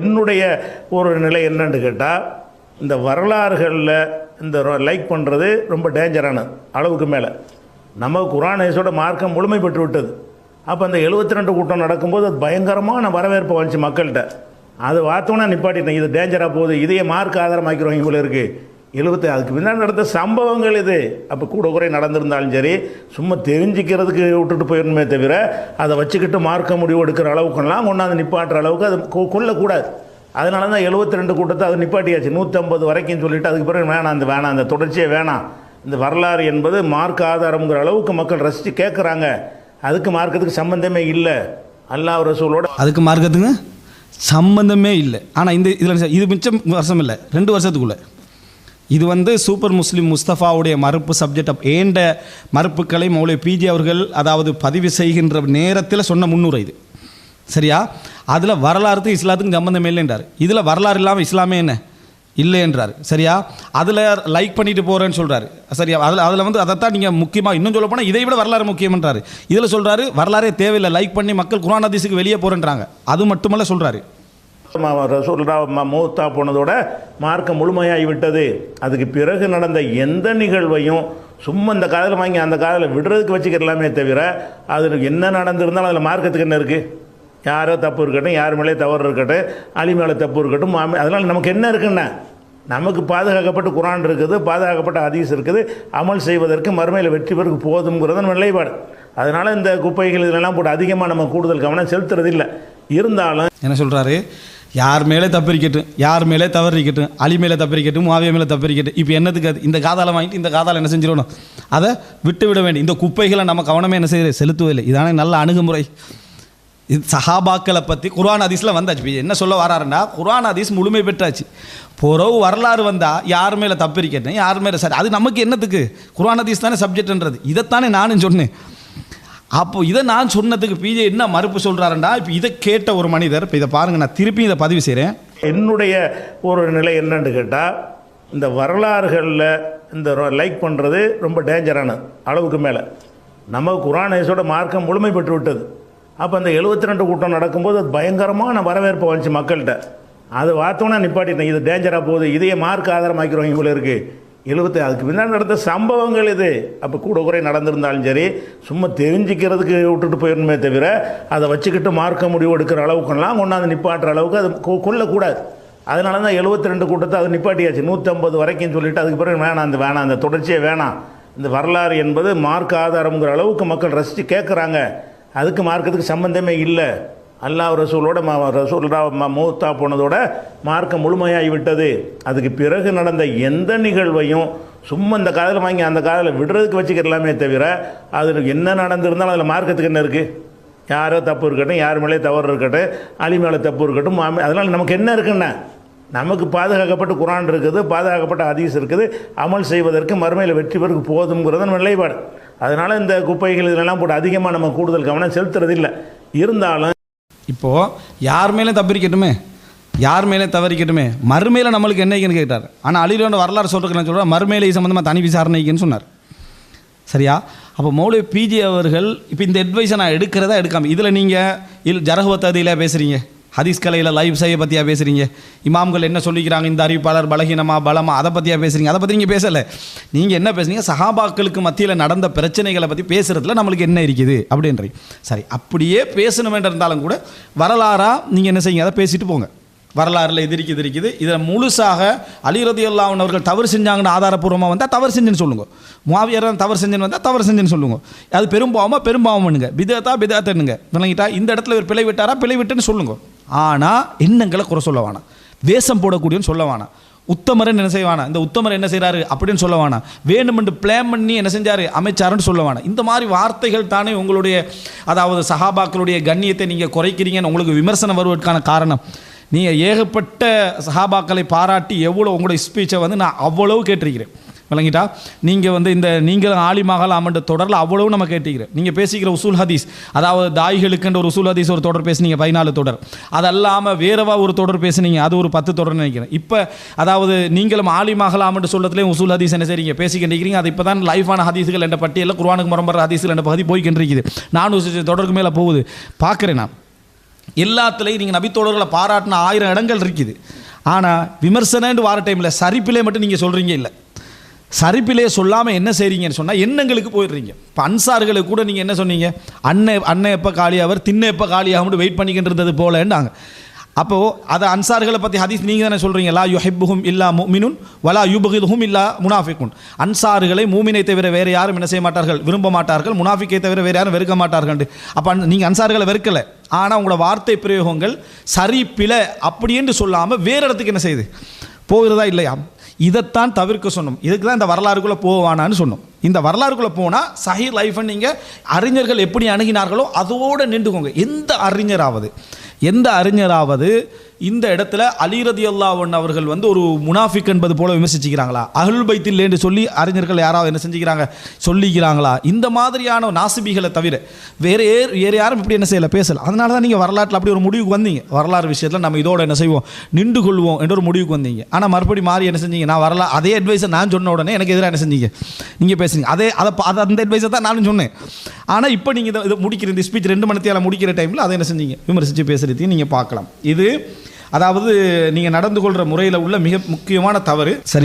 என்னுடைய ஒரு நிலை என்னன்னு கேட்டால் இந்த வரலாறுகளில் இந்த லைக் பண்ணுறது ரொம்ப டேஞ்சரானது அளவுக்கு மேலே. நம்ம குரானேஸோட மார்க்கம் முழுமை பெற்று விட்டது. அப்போ அந்த 72 ரெண்டு கூட்டம் நடக்கும்போது அது பயங்கரமான வரவேற்பு வந்துச்சு மக்கள்கிட்ட. அது பார்த்தோன்னா நிப்பாட்டிட்டேன் இது டேஞ்சராக போகுது இதையே மார்க் ஆதாரமாக்கிறோம் இவ்வளோ இருக்குது எழுபத்தி அதுக்கு பின்னாடி நடந்த சம்பவங்கள் இது. அப்போ கூட குறை நடந்திருந்தாலும் சரி சும்மா தெரிஞ்சுக்கிறதுக்கு விட்டுட்டு போயிடணுமே தவிர அதை வச்சுக்கிட்டு மார்க்க முடிவு எடுக்கிற அளவுக்கெல்லாம் கொண்டாந்து நிப்பாட்டுற அளவுக்கு அது கொ- கொள்ளக்கூடாது அதனால தான் 72 ரெண்டு கூட்டத்தை அது நிப்பாட்டியாச்சு. நூற்றம்பது வரைக்கும் சொல்லிட்டு அதுக்கு பிறகு வேணாம் அந்த வேணாம் அந்த தொடர்ச்சியே வேணாம். இந்த வரலாறு என்பது மார்க் ஆதாரங்கிற அளவுக்கு மக்கள் ரசித்து கேட்குறாங்க அதுக்கு மார்க்கத்துக்கு சம்பந்தமே இல்லை. அல்லாஹ் ரசூலோட அதுக்கு மார்க்கத்துக்கு சம்பந்தமே இல்லை. ஆனால் இந்த இதில் இது மிச்சம் வருஷம் இல்லை. ரெண்டு வருஷத்துக்குள்ளே. இது வந்து சூப்பர் முஸ்லீம் முஸ்தஃபாவுடைய மறுப்பு சப்ஜெக்ட் ஏண்ட மறுப்புகளை மௌலை பிஜி அவர்கள் அதாவது பதிவு செய்கின்ற நேரத்தில் சொன்ன முன்னுரை இது. சரியா? அதில் வரலாறுக்கு இஸ்லாத்துக்கும் சம்மந்தமே இல்லைன்றார். இதில் வரலாறு இல்லாமல் இஸ்லாமே என்ன? இல்லை என்றார் சரியா? அதில் லைக் பண்ணிட்டு போகிறேன்னு சொல்கிறாரு சரியா? அதில் அதில் வந்து அதைத்தான் நீங்கள் முக்கியமாக இன்னும் சொல்ல போனால் இதை விட வரலாறு முக்கியம்ன்றாரு. இதில் சொல்கிறாரு வரலாறே தேவையில்லை. லைக் பண்ணி மக்கள் குரான் அதிசுக்கு வெளியே போகிறேன்றாங்க அது மட்டுமல்ல சொல்கிறாரு ரசூல்லா மூத்தா போனதோட மார்க்கம் முழுமையாகி விட்டது அதுக்கு பிறகு நடந்த எந்த நிகழ்வையும் சும்மா இந்த காதில் வாங்கி அந்த காதில் விடுறதுக்கு வச்சுக்கிறலாமே தவிர அதில் என்ன நடந்திருந்தாலும் அதில் மார்க்கத்துக்கு என்ன இருக்குது யாரோ தப்பு இருக்கட்டும் யார் மேலே தவறு இருக்கட்டும் அலி மேலே தப்பு இருக்கட்டும் மாமி அதனால் நமக்கு என்ன இருக்குன்னா நமக்கு பாதுகாக்கப்பட்ட குரான் இருக்குது பாதுகாக்கப்பட்ட ஹதீஸ் இருக்குது அமல் செய்வதற்கு மறுமையில் வெற்றி பெருக்கு போதுங்கிறது நம்ம நிலைப்பாடு. அதனால் இந்த குப்பைகள் இதெல்லாம் போட்டு அதிகமாக நம்ம கூடுதல் கவனம் செலுத்துறது இல்லை இருந்தாலும் என்ன சொல்கிறாரு யார் மேலே தப்பிரிக்கட்டும் யார் மேலே தவறிக்கட்டும் அலி மேலே தப்பிரிக்கட்டும் மாவிய மேலே தப்பிரிக்கட்டும் இப்போ என்னத்துக்கு அது? இந்த காதால் வாங்கிட்டு இந்த காதால் என்ன செஞ்சிடணும் அதை விட்டு விட வேண்டும் இந்த குப்பைகளை நம்ம கவனமே என்ன செய்யறது செலுத்துவதில்லை. இதானே நல்ல அணுகுமுறை. இது சஹாபாக்களை பற்றி குர்ஆன் ஹதீஸில் வந்தாச்சு. என்ன சொல்ல வராருன்னா குர்ஆன் ஹதீஸ் முழுமை பெற்றாச்சு. பொறவு வரலாறு வந்தால் யார் மேலே தப்பிரிக்கட்டும் யார் மேலே சரி. அது நமக்கு என்னத்துக்கு? குர்ஆன் ஹதீஸ் தானே சப்ஜெக்ட்ன்றது இதைத்தானே நானும் சொன்னேன். அப்போ இதை நான் சொன்னதுக்கு பிஜே என்ன மறுப்பு சொல்கிறாருண்டா இப்போ இதை கேட்ட ஒரு மனிதர் இப்போ இதை பாருங்கள் நான் திருப்பி இதை பதிவு செய்கிறேன் என்னுடைய ஒரு நிலை என்னன்னு கேட்டால் இந்த வரலாறுகளில் இந்த லைக் பண்ணுறது ரொம்ப டேஞ்சரானது அளவுக்கு மேலே. நம்ம குரானேஸோட மார்க்கம் முழுமை பெற்று விட்டது. அப்போ அந்த 72 ரெண்டு கூட்டம் நடக்கும்போது அது பயங்கரமான வரவேற்பு வந்துச்சு மக்கள்கிட்ட. அது பார்த்தோன்னே நிப்பாட்டிட்டேன் இது டேஞ்சராக போகுது இதையே மார்க் ஆதாரமாக்கிறோம் இவ்வளோ இருக்குது எழுபத்தி அதுக்கு பின்னாடி நடந்த சம்பவங்கள் இது. அப்போ கூட குறை நடந்திருந்தாலும் சரி சும்மா தெரிஞ்சுக்கிறதுக்கு விட்டுட்டு போயிடணுமே தவிர அதை வச்சுக்கிட்டு மார்க்க முடிவு எடுக்கிற அளவுக்கெல்லாம் கொண்டாந்து நிப்பாட்டுற அளவுக்கு அது கொ- கொள்ளக்கூடாது அதனால தான் 72 ரெண்டு கூட்டத்தை அது நிப்பாட்டியாச்சு. நூற்றம்பது வரைக்கும் சொல்லிட்டு அதுக்கு பிறகு வேணாம் அந்த வேணாம் அந்த தொடர்ச்சியே வேணாம். இந்த வரலாறு என்பது மார்க் ஆதாரங்கிற அளவுக்கு மக்கள் ரசித்து கேட்குறாங்க அதுக்கு மார்க்கத்துக்கு சம்பந்தமே இல்லை. அல்லாஹ் ரசூலோட ம ரசூல்லா ம- மூத்தா போனதோட மார்க்கம் முழுமையாகி விட்டது. அதுக்கு பிறகு நடந்த எந்த நிகழ்வையும் சும்மா இந்த காதில் வாங்கி அந்த காதில் விடுறதுக்கு வச்சுக்கிறலாமே தவிர அதில் என்ன நடந்திருந்தாலும் அதில் மார்க்கத்துக்கு என்ன இருக்குது யாரோ தப்பு இருக்கட்டும் யார் மேலே தவறு இருக்கட்டும் அலி மேலே தப்பு இருக்கட்டும் மாமி அதனால் நமக்கு என்ன இருக்குன்னா நமக்கு பாதுகாக்கப்பட்ட குரான் இருக்குது பாதுகாக்கப்பட்ட ஹதீஸ் இருக்குது அமல் செய்வதற்கு மறுமையில் வெற்றி பெருக்கு போதுங்கிறது நம்ம நிலைப்பாடு. அதனால் இந்த குப்பைகள் இதெல்லாம் போட்டு அதிகமாக நம்ம கூடுதல் கவனம் செலுத்துறது இல்லை இருந்தாலும் இப்போது யார் மேலே தப்பிக்கட்டுமே யார் மேலே தவறிக்கட்டுமே? மறுமையில் நம்மளுக்கு என்னைக்குன்னு கேட்டார். ஆனால் அழிலோட வரலாறு சொல்கிறேன் நான் சொல்கிறேன் சம்மந்தமாக தனி விசாரணைக்குன்னு சொன்னார். சரியா? அப்போ மௌலி பிஜி அவர்கள் இப்போ இந்த அட்வைஸை நான் எடுக்கிறதா எடுக்காமல் இதில் நீங்கள் இல் ஜரகுவத் பேசுகிறீங்க ஹதீஸ் கலையில் லைவ் செய்ய பற்றியா பேசுகிறீங்க இமாம்கள் என்ன சொல்லிக்கிறாங்க? இந்த அறிவிப்பாளர் பலகீனமா பலமா அதை பற்றியா பேசுகிறீங்க அதை பற்றி நீங்கள் பேசலை. நீங்கள் என்ன பேசுகிறீங்க சஹாபாக்களுக்கு மத்தியில் நடந்த பிரச்சனைகளை பற்றி பேசுகிறதுல நம்மளுக்கு என்ன இருக்குது? அப்படின்றீங்க. சரி அப்படியே பேசணும் இருந்தாலும் கூட வரலாறாக நீங்கள் என்ன செய்யுங்க? அதை பேசிட்டு போங்க. வரலாறுல இது இருக்குது இருக்குது இதில் முழுசாக அலிரதி அல்லாஹ் அவர்கள் தவறு செஞ்சாங்கன்னு ஆதாரப்பூர்வமாக வந்தால் தவறு செஞ்சுன்னு சொல்லுங்க. முவாவியர் தவறு செஞ்சுன்னு வந்தால் தவறு செஞ்சுன்னு சொல்லுங்க. அது பெரும்பாவமாக பெரும்பாவம் பண்ணுங்க பிதத்தா பிதத்துன்னுங்க விளங்கிட்டா இந்த இடத்துல ஒரு பிழை விட்டாரா? பிழை விட்டுன்னு சொல்லுங்க. ஆனால் எண்ணங்களை குறை சொல்ல வேணாம். வேஷம் போடக்கூடியன்னு சொல்ல வேணாம். உத்தமரன் என்ன செய்வானா இந்த உத்தமர் என்ன செய்கிறாரு அப்படின்னு சொல்ல வேணாம். வேணுமென்று பிளான் பண்ணி என்ன செஞ்சார்? அமைச்சாருன்னு சொல்ல வேணாம். இந்த மாதிரி வார்த்தைகள் தானே உங்களுடைய அதாவது சஹாபாக்களுடைய கண்ணியத்தை நீங்கள் குறைக்கிறீங்கன்னு உங்களுக்கு விமர்சனம் வருவதற்கான காரணம். நீங்கள் ஏகப்பட்ட சஹாபாக்களை பாராட்டி எவ்வளோ உங்களுடைய ஸ்பீச்சை வந்து நான் அவ்வளவு கேட்டிருக்கிறேன். விளங்கிட்டா நீங்கள் வந்து இந்த நீங்களும் ஆலிமாகலாமன்ற தொடரில் அவ்வளவு நம்ம கேட்டிக்கிறேன் நீங்கள் பேசிக்கிற உசூல் ஹதீஸ் அதாவது தாய்களுக்குன்ற ஒரு உசூல் ஹதீஸ் ஒரு தொடர் பேசுனீங்க பதினாலு தொடர். அது அல்லாமல் வேறவா ஒரு தொடர் பேசுனீங்க அது ஒரு பத்து தொடர் நினைக்கிறேன். இப்போ அதாவது நீங்களும் ஆலிமாகலாமன்ற சொல்லத்துலேயும் உசூல் ஹதீஸ் என்ன செய்றீங்க? பேசிக்கிட்டு அது இப்போ தான் லைஃபான ஹதீஸ்கள் என்ற பட்டியலில் குருவானுக்கு முரம்பர ஹதீஸ்கள் என்ற பகுதி போய்கின்றிருக்குது இருக்குது நானூறு தொடருக்கு மேலே போகுது. பார்க்குறேன் நான். எல்லாத்துலேயும் நீங்கள் நபித்தோழர்களை பாராட்டின ஆயிரம் இடங்கள் இருக்குது. ஆனால் விமர்சனன்னு வார டைமில் சரிப்பிலே மட்டும் நீங்கள் சொல்கிறீங்க இல்லை. சரிப்பிலே சொல்லாமல் என்ன செய்கிறீங்கன்னு சொன்னால் எண்ணங்களுக்கு போயிடுறீங்க. இப்போ அன்சார்களுக்கு கூட நீங்கள் என்ன சொன்னீங்க? அண்ணன் அண்ணன் எப்போ காலியாவர் திண்ணை எப்போ காலியாகும்னு வெயிட் பண்ணிக்கிட்டு இருந்தது போலன்றாங்க அப்போது அதை அன்சார்களை பற்றி ஹதீஸ் நீங்கள் தானே சொல்கிறீங்க லா யுஹிப்புஹும் இல்லா முமினுன் வலா யுபகிதுஹும் இல்லா முனாஃபிகுன். அன்சார்களை மூமினை தவிர வேறு யாரும் என்ன செய்ய மாட்டார்கள்? விரும்ப மாட்டார்கள். முனாஃபிக்கை தவிர வேறு யாரும் வெறுக்க மாட்டார்கள். அப்போ நீங்கள் அன்சார்களை வெறுக்கலை. ஆனால் உங்களோட வார்த்தை பிரயோகங்கள் சரி பிழை அப்படின்னு சொல்லாமல் வேறு இடத்துக்கு என்ன செய்யுது? போகிறதா இல்லையா? இதைத்தான் தவிர்க்க சொன்னோம். இதுக்கு தான் இந்த வரலாறுக்குள்ளே போவானான்னு சொன்னோம். இந்த வரலாறுக்குள்ளே போனால் சஹி லைஃபை நீங்கள் அறிஞர்கள் எப்படி அணுகினார்களோ அதோடு நின்றுக்கோங்க. எந்த அறிஞராவது எந்த அறிஞராவது இந்த இடத்துல அலிரதி அல்லாவன் அவர்கள் வந்து ஒரு முனாஃபிக் என்பது போல விமர்சிச்சுக்கிறாங்களா? அருள் பைத்தில் என்று சொல்லி அறிஞர்கள் யாராவது என்ன செஞ்சுக்கிறாங்க? சொல்லிக்கிறாங்களா? இந்த மாதிரியான நாசிபிகளை தவிர வேறு ஏ- வேறு யாரும் இப்படி என்ன செய்யலை பேசலை. அதனால தான் நீங்கள் வரலாற்றில் அப்படி ஒரு முடிவுக்கு வந்தீங்க. வரலாறு விஷயத்தில் நம்ம இதோட என்ன செய்வோம்? நின்று கொள்வோம் என்ற ஒரு முடிவுக்கு வந்தீங்க. ஆனால் மறுபடி மாறி என்ன செஞ்சீங்க? நான் வரலா. அதே அட்வைஸை நான் சொன்ன உடனே எனக்கு எதிராக என்ன செஞ்சீங்க? நீங்கள் பேசுறீங்க. அதே அதை அதை அந்த அட்வைஸை தான் நானும் சொன்னேன். ஆனால் இப்போ நீங்கள் இதை முடிக்கிற இந்த ஸ்பீச் ரெண்டு மணித்தியால முடிக்கிற டைமில் அதை என்ன செஞ்சீங்க? விமர்சித்து பேசுகிறதையும் நீங்கள் பார்க்கலாம். இது அதாவது நீங்கள் நடந்து கொள்கிற முறையில் உள்ள மிக முக்கியமான தவறு. சரியா?